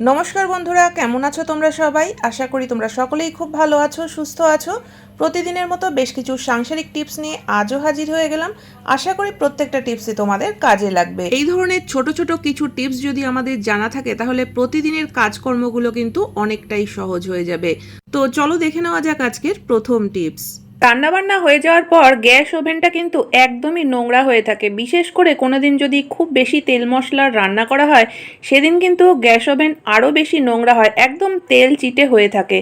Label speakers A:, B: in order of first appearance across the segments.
A: নমস্কার বন্ধুরা, কেমন আছো তোমরা সবাই? আশা করি তোমরা সকলেই খুব ভালো আছো, সুস্থ আছো। প্রতিদিনের মতো বেশ কিছু সাংসারিক টিপস নিয়ে আজও হাজির হয়ে গেলাম। আশা করি প্রত্যেকটা টিপসই তোমাদের কাজে লাগবে। এই ধরনের ছোট ছোট কিছু টিপস যদি আমাদের জানা থাকে, তাহলে প্রতিদিনের কাজকর্মগুলো কিন্তু অনেকটাই সহজ হয়ে যাবে। তো চলো দেখে নেওয়া যাক আজকের প্রথম টিপস।
B: রান্নাবান্না হয়ে যাওয়ার পর গ্যাস ওভেনটা কিন্তু একদমই নোংরা হয়ে থাকে। বিশেষ করে কোনো দিন যদি খুব বেশি তেল মশলার রান্না করা হয়, সেদিন কিন্তু গ্যাস ওভেন আরও বেশি নোংরা হয়, একদম তেল চিটে হয়ে থাকে।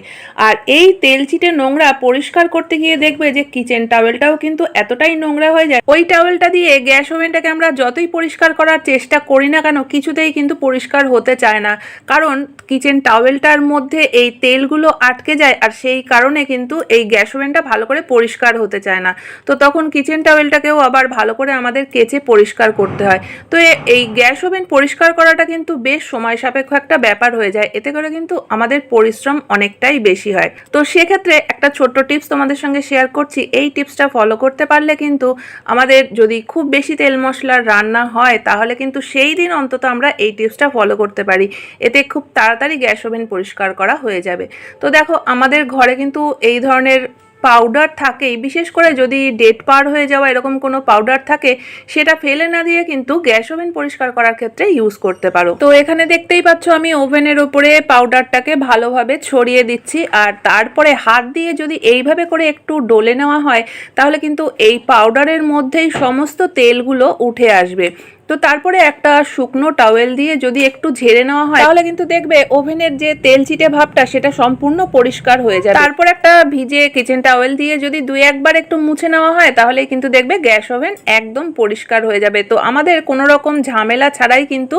B: আর এই তেল চিটে নোংরা পরিষ্কার করতে গিয়ে দেখবে যে কিচেন টাওয়েলটাও কিন্তু এতটাই নোংরা হয়ে যায়। ওই টাওয়েলটা দিয়ে গ্যাস ওভেনটাকে আমরা যতই পরিষ্কার করার চেষ্টা করি না কেন, কিছুতেই কিন্তু পরিষ্কার হতে চায় না। কারণ কিচেন টাওয়েলটার মধ্যে এই তেলগুলো আটকে যায়, আর সেই কারণে কিন্তু এই গ্যাস ওভেনটা ভালো করে পরিষ্কার হতে চায় না। তো তখন কিচেন টাওয়েলটাকেও আবার ভালো করে আমাদের কেচে পরিষ্কার করতে হয়। তো এই গ্যাস ওভেন পরিষ্কার করাটা কিন্তু বেশ সময় সাপেক্ষ একটা ব্যাপার হয়ে যায়। এতে করে কিন্তু আমাদের পরিশ্রম অনেকটাই বেশি হয়। তো সেক্ষেত্রে একটা ছোট্ট টিপস তোমাদের সঙ্গে শেয়ার করছি। এই টিপসটা ফলো করতে পারলে কিন্তু আমাদের যদি খুব বেশি তেল মশলার রান্না হয়, তাহলে কিন্তু সেই দিন অন্তত আমরা এই টিপসটা ফলো করতে পারি। এতে খুব তাড়াতাড়ি গ্যাস ওভেন পরিষ্কার করা হয়ে যাবে। তো দেখো, আমাদের ঘরে কিন্তু এই ধরনের পাউডার থাকেই বিশেষ করে যদি ডেট পার হয়ে যাওয়া এরকম কোনো পাউডার থাকে, সেটা ফেলে না দিয়ে কিন্তু গ্যাস ওভেন পরিষ্কার করার ক্ষেত্রে ইউজ করতে পারো। তো এখানে দেখতেই পাচ্ছ আমি ওভেনের ওপরে পাউডারটাকে ভালোভাবে ছড়িয়ে দিচ্ছি, আর তারপরে হাত দিয়ে যদি এইভাবে করে একটু ডলে নেওয়া হয়, তাহলে কিন্তু এই পাউডারের মধ্যেই সমস্ত তেলগুলো উঠে আসবে। তো তারপরে একটা শুকনো টাওয়েল দিয়ে যদি একটু ঝেড়ে নেওয়া হয়, তাহলে কিন্তু দেখবে ওভেনের যে তেল চিটে ভাবটা সেটা সম্পূর্ণ পরিষ্কার হয়ে যায় তারপর একটা ভিজে কিচেন টাওয়েল দিয়ে যদি দুই একবার একটু মুছে নেওয়া হয় তাহলে কিন্তু দেখবে গ্যাস ওভেন একদম পরিষ্কার হয়ে যাবে। তো আমাদের কোনো রকম ঝামেলা ছাড়াই কিন্তু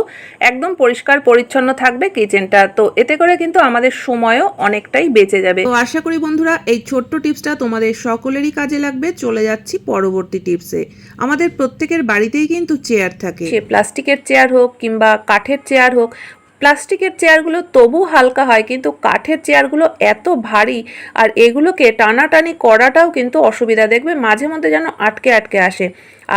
B: একদম পরিষ্কার পরিচ্ছন্ন থাকবে কিচেনটা তো এতে করে কিন্তু আমাদের সময়ও অনেকটাই বেঁচে যাবে।
A: তো আশা করি বন্ধুরা, এই ছোট্ট টিপসটা তোমাদের সকলেরই কাজে লাগবে। চলে যাচ্ছি পরবর্তী টিপসে। আমাদের প্রত্যেকের বাড়িতেই কিন্তু চেয়ার থাকে।
B: সে প্লাস্টিকের চেয়ার হোক কিংবা কাঠের চেয়ার হোক, প্লাস্টিকের চেয়ারগুলো তবু হালকা হয়, কিন্তু কাঠের চেয়ারগুলো এত ভারী আর এগুলোকে টানাটানি করাটাও কিন্তু অসুবিধা। দেখবে মাঝে মধ্যে যেন আটকে আটকে আসে।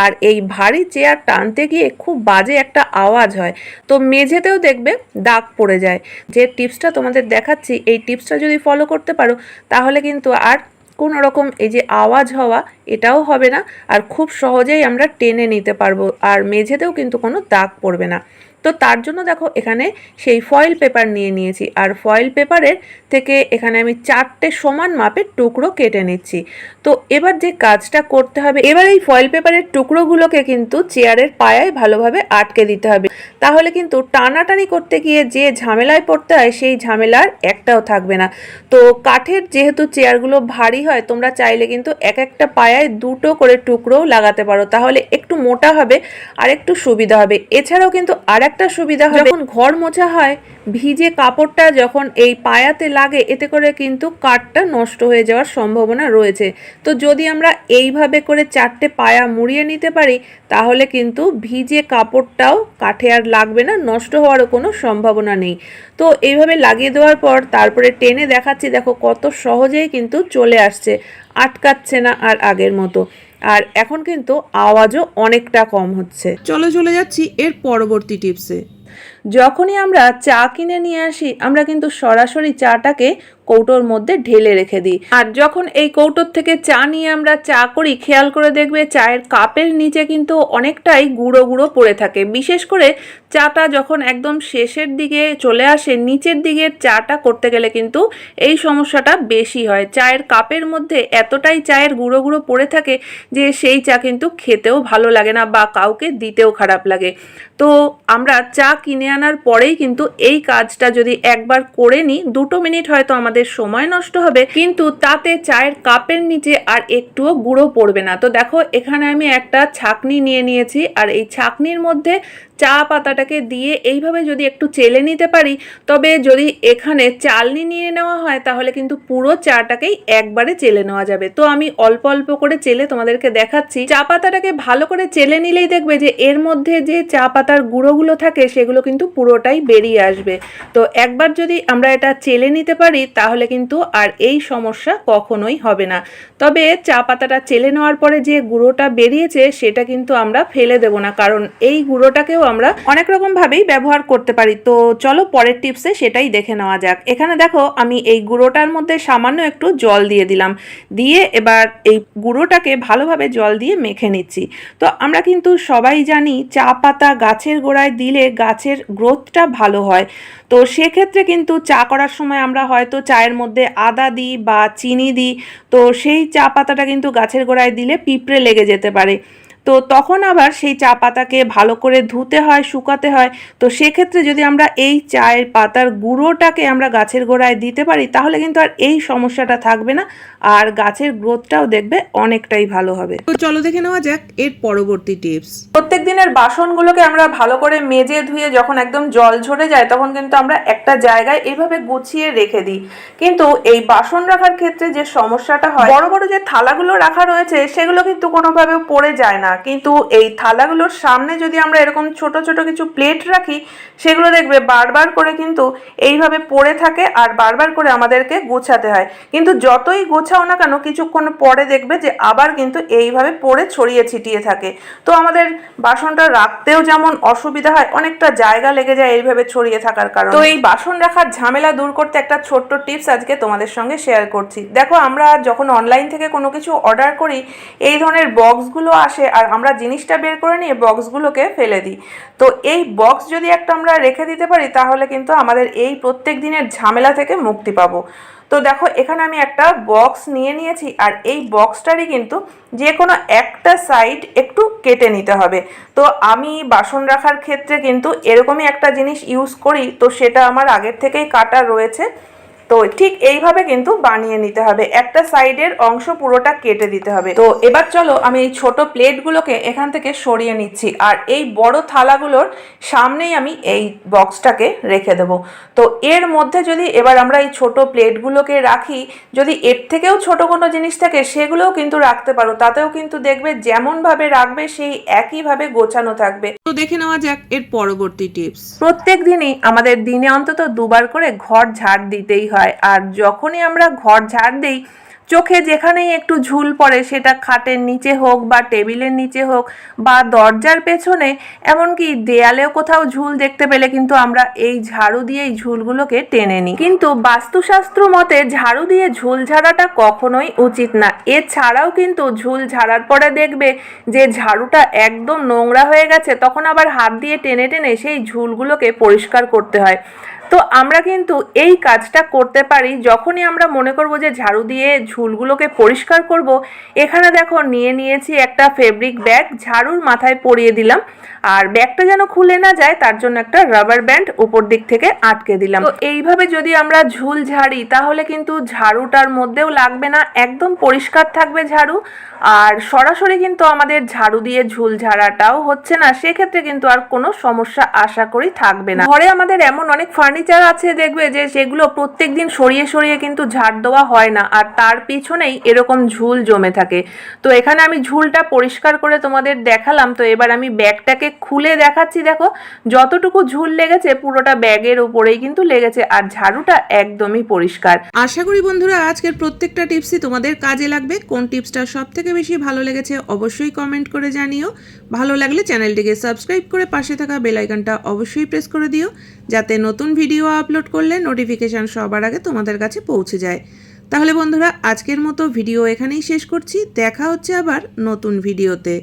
B: আর এই ভারী চেয়ার টানতে গিয়ে খুব বাজে একটা আওয়াজ হয়। তো মেঝেতেও দেখবে দাগ পড়ে যায়। যে টিপসটা তোমাদের দেখাচ্ছি, এই টিপসটা যদি ফলো করতে পারো, তাহলে কিন্তু আর কোনো রকম এই যে আওয়াজ হওয়া, এটাও হবে না। আর খুব সহজেই আমরা টেনে নিতে পারব। আর মেঝেতেও কিন্তু কোনো দাগ পড়বে না। তো তার জন্য দেখো এখানে সেই ফয়েল পেপার নিয়ে নিয়েছি। আর ফয়েল পেপারের থেকে এখানে আমি চারটে সমান মাপের টুকরো কেটে নিচ্ছি। তো এবার যে কাজটা করতে হবে, এবার এই ফয়েল পেপারের টুকরোগুলোকে কিন্তু চেয়ারের পায়ায় ভালোভাবে আটকে দিতে হবে। তাহলে কিন্তু টানাটানি করতে গিয়ে যে ঝামেলায় পড়তে হয়, সেই ঝামেলার একটাও থাকবে না। তো কাঠের যেহেতু চেয়ারগুলো ভারী হয়, তোমরা চাইলে কিন্তু এক একটা পায়ায় দুটো করে টুকরোও লাগাতে পারো। তাহলে একটু মোটা হবে আর একটু সুবিধা হবে। এছাড়াও কিন্তু আর একটা সুবিধা হবে। যখন ঘর মোছা হয়, ভিজে কাপড়টা যখন এই পায়াতে লাগে, এতে করে কিন্তু কাঠটা নষ্ট হয়ে যাওয়ার সম্ভাবনা রয়েছে। তো যদি আমরা এইভাবে করে চারটে পায়া মুড়িয়ে নিতে পারি, তাহলে কিন্তু ভিজে কাপড়টাও কাঠে আর লাগবে না, নষ্ট হওয়ারও কোনো সম্ভাবনা নেই। তো এইভাবে লাগিয়ে দেওয়ার পর, তারপরে টেনে দেখাচ্ছি, দেখো কত সহজেই কিন্তু চলে আসছে। আটকাচ্ছে না আর আগের মতো। আর এখন কিন্তু আওয়াজও অনেকটা কম হচ্ছে।
A: চলো চলে যাচ্ছি এর পরবর্তী টিপসে।
B: যখনই আমরা চা কিনে নিয়ে আসি আমরা কিন্তু সরাসরি চাটাকে কৌটোর মধ্যে ঢেলে রেখে দিই। আর যখন এই কৌটোর থেকে চা নিয়ে আমরা চা করি, খেয়াল করে দেখবে চায়ের কাপের নিচে কিন্তু অনেকটাই গুঁড়ো গুঁড়ো পড়ে থাকে। বিশেষ করে চাটা যখন একদম শেষের দিকে চলে আসে, নিচের দিকে চাটা করতে গেলে কিন্তু এই সমস্যাটা বেশি হয়। চায়ের কাপের মধ্যে এতটাই চায়ের গুঁড়ো গুঁড়ো পড়ে থাকে যে সেই চা কিন্তু খেতেও ভালো লাগে না বা কাউকে দিতেও খারাপ লাগে। তো আমরা চা কিনে আনার পরেই কিন্তু এই কাজটা যদি একবার করে নিই, দুটো মিনিট হয়তো আমাদের সময় নষ্ট হবে, কিন্তু তাতে চায়ের কাপের নিচে আর একটুও গুঁড়ো পড়বে না। তো দেখো, এখানে আমি একটা ছাকনি নিয়ে নিয়েছি, আর এই ছাকনির মধ্যে চা পাতাটাকে দিয়ে এইভাবে যদি একটু চেলে নিতে পারি, তবে যদি এখানে চালনি নিয়ে নেওয়া হয়, তাহলে কিন্তু পুরো চাটাকেই একবারে চেলে নেওয়া যাবে। তো আমি অল্প অল্প করে চেলে তোমাদেরকে দেখাচ্ছি। চা পাতাটাকে ভালো করে চেলে নিলেই দেখবে যে এর মধ্যে যে চা পাতার গুঁড়োগুলো থাকে, সেগুলো কিন্তু পুরোটাই বেরিয়ে আসবে। তো একবার যদি আমরা এটা চেলে নিতে পারি, তাহলে কিন্তু আর এই সমস্যা কখনোই হবে না। তবে চা পাতাটা চেলে নেওয়ার পরে যে গুঁড়োটা বেরিয়েছে, সেটা কিন্তু আমরা ফেলে দেব না। কারণ এই গুঁড়োটাকেও আমরা অনেক রকম ভাবেই ব্যবহার করতে পারি। তো চলো পরের টিপসে সেটাই দেখে নেওয়া যাক। এখানে দেখো আমি এই গুঁড়োটার মধ্যে সামান্য একটু জল দিয়ে দিলাম। দিয়ে এবার এই গুঁড়োটাকে ভালোভাবে জল দিয়ে মেখে নিচ্ছি। তো আমরা কিন্তু সবাই জানি চা পাতা গাছের গোড়ায় দিলে গাছের গ্রোথটা ভালো হয়। তো সেক্ষেত্রে কিন্তু চা করার সময় আমরা হয়তো চায়ের মধ্যে আদা দিই বা চিনি দিই। তো সেই চা পাতাটা কিন্তু গাছের গোড়ায় দিলে পিঁপড়ে লেগে যেতে পারে। তো তখন আবার সেই চা পাতাকে ভালো করে ধুতে হয় শুকাতে হয়। তো সেক্ষেত্রে যদি আমরা এই চায়ের পাতার গুঁড়োটাকে আমরা গাছের গোড়ায় দিতে পারি তাহলে কিন্তু আর এই সমস্যাটা থাকবে না। আর গাছের গ্রোথটাও দেখবে অনেকটাই ভালো হবে।
A: তো চলো দেখে নেওয়া যাক এর পরবর্তী টিপস।
B: প্রত্যেক দিনের বাসনগুলোকে আমরা ভালো করে মেজে ধুয়ে যখন একদম জল ঝরে যায় তখন কিন্তু আমরা একটা জায়গায় এইভাবে গুছিয়ে রেখে দিই। কিন্তু এই বাসন রাখার ক্ষেত্রে যে সমস্যাটা হয় বড় বড় যে থালাগুলো রাখা রয়েছে সেগুলো কিন্তু কোনোভাবে পড়ে যায় না। কিন্তু এই থালাগুলোর সামনে যদি আমরা এরকম ছোট ছোট কিছু প্লেট রাখি, সেগুলো দেখবে বারবার করে কিন্তু এইভাবে পড়ে থাকে আর বারবার করে আমাদেরকে গোছাতে হয়। কিন্তু যতই গোছাও না কেন, কিছুক্ষণ পরে দেখবে যে আবার কিন্তু এইভাবে পড়ে ছড়িয়ে ছিটিয়ে থাকে। তো আমাদের বাসনটা রাখতেও যেমন অসুবিধা হয়, অনেকটা জায়গা লেগে যায় এইভাবে ছড়িয়ে থাকার কারণে। তো এই বাসন রাখার ঝামেলা দূর করতে একটা ছোট্ট টিপস আজকে তোমাদের সঙ্গে শেয়ার করছি। দেখো, আমরা যখন অনলাইন থেকে কোনো কিছু অর্ডার করি, এই ধরনের বক্সগুলো আসে আর আমরা জিনিসটা বের করে নিয়ে বক্সগুলোকে ফেলে দিই। তো এই বক্স যদি একটা আমরা রেখে দিতে পারি, তাহলে কিন্তু আমাদের এই প্রত্যেক দিনের ঝামেলা থেকে মুক্তি পাবো। তো দেখো, এখানে আমি একটা বক্স নিয়ে নিয়েছি, আর এই বক্সটারই কিন্তু যে কোনো একটা সাইড একটু কেটে নিতে হবে। তো আমি বাসন রাখার ক্ষেত্রে কিন্তু এরকমই একটা জিনিস ইউজ করি, তো সেটা আমার আগের থেকেই কাটা রয়েছে। তো ঠিক এইভাবে কিন্তু বানিয়ে নিতে হবে। একটা সাইডের অংশ পুরোটা কেটে দিতে হবে। তো এবার চলো আমি এই ছোট প্লেটগুলোকে এখান থেকে সরিয়ে নিচ্ছি। আর এই বড় থালাগুলোর সামনেই আমি এই বক্সটাকে রেখে দেবো। তো এর মধ্যে যদি এবার আমরা এই ছোট প্লেটগুলোকে রাখি যদি এর থেকেও ছোট কোনো জিনিস থাকে সেগুলোও কিন্তু রাখতে পারো। তাতেও কিন্তু দেখবে যেমনভাবে রাখবে সেই একইভাবে গোছানো থাকবে।
A: তো দেখে নেওয়া যাক এর পরবর্তী টিপস
B: প্রত্যেক দিনই আমাদের দিনে অন্তত দুবার করে ঘর ঝাড় দিতেই হয়। আর যখনই আমরা ঘর ঝাড় দিই, চোখে যেখানেই একটু ঝুল পড়ে, সেটা খাটের নিচে হোক বা টেবিলের নিচে হোক বা দরজার পেছনে, এমনকি দেয়ালেও কোথাও ঝুল দেখতে পেলে কিন্তু আমরা এই ঝাড়ু দিয়ে এই ঝুলগুলোকে টেনে নিই। কিন্তু বাস্তুশাস্ত্র মতে ঝাড়ু দিয়ে ঝুল ঝাড়াটা কখনোই উচিত না। এছাড়াও কিন্তু ঝুল ঝাড়ার পরে দেখবে যে ঝাড়ুটা একদম নোংরা হয়ে গেছে, তখন আবার হাত দিয়ে টেনে টেনে সেই ঝুলগুলোকে পরিষ্কার করতে হয়। তো আমরা কিন্তু এই কাজটা করতে পারি। যখনই আমরা মনে করব যে ঝাড়ু দিয়ে ঝুলগুলোকে পরিষ্কার করব এখানে দেখো নিয়ে নিয়েছি একটা ফেব্রিক ব্যাগ ঝাড়ুর মাথায় পরিয়ে দিলাম। আর ব্যাগটা যেন খুলে না যায় তার জন্য একটা রাবার ব্যান্ড উপর দিক থেকে আটকে দিলাম। তো এইভাবে যদি আমরা ঝুল ঝাড়ি তাহলে কিন্তু ঝাড়ুটার মধ্যেও লাগবে না একদম পরিষ্কার থাকবে ঝাড়ু। আর সরাসরি কিন্তু আমাদের ঝাড়ু দিয়ে ঝুল ঝাড়াটাও হচ্ছে না সেক্ষেত্রে কিন্তু আর কোনো সমস্যা আশা করি থাকবে না। ঘরে আমাদের এমন অনেক ফার্নিচার আছে, দেখবে যে সেগুলো প্রত্যেক দিন সরিয়ে সরিয়ে কিন্তু ঝাড় দেওয়া হয় না, আর তার পিছনেই এরকম ঝুল জমে থাকে। তো এখানে আমি ঝুলটা পরিষ্কার করে তোমাদের দেখালাম, তো এবার আমি ব্যাগটাকে খুলে দেখাচ্ছি, দেখো। যতটুকু ঝুল লেগেছে, পুরোটা ব্যাগের উপরেই কিন্তু লেগেছে, আর ঝাড়ুটা একদমই পরিষ্কার।
A: আশা করি বন্ধুরা, আজকের প্রত্যেকটা টিপসই তোমাদের কাজে লাগবে। কোন টিপসটা সব থেকে বেশি ভালো লেগেছে, অবশ্যই কমেন্ট করে জানিও। ভালো লাগলে চ্যানেলটিকে সাবস্ক্রাইব করে পাশে থাকা বেল আইকনটা অবশ্যই প্রেস করে দিও। যাতে নতুন ভিডিও আপলোড করলে নোটিফিকেশান সবার আগে তোমাদের কাছে পৌঁছে যায়। তাহলে বন্ধুরা, আজকের মতো ভিডিও এখানেই শেষ করছি। দেখা হচ্ছে আবার নতুন ভিডিওতে।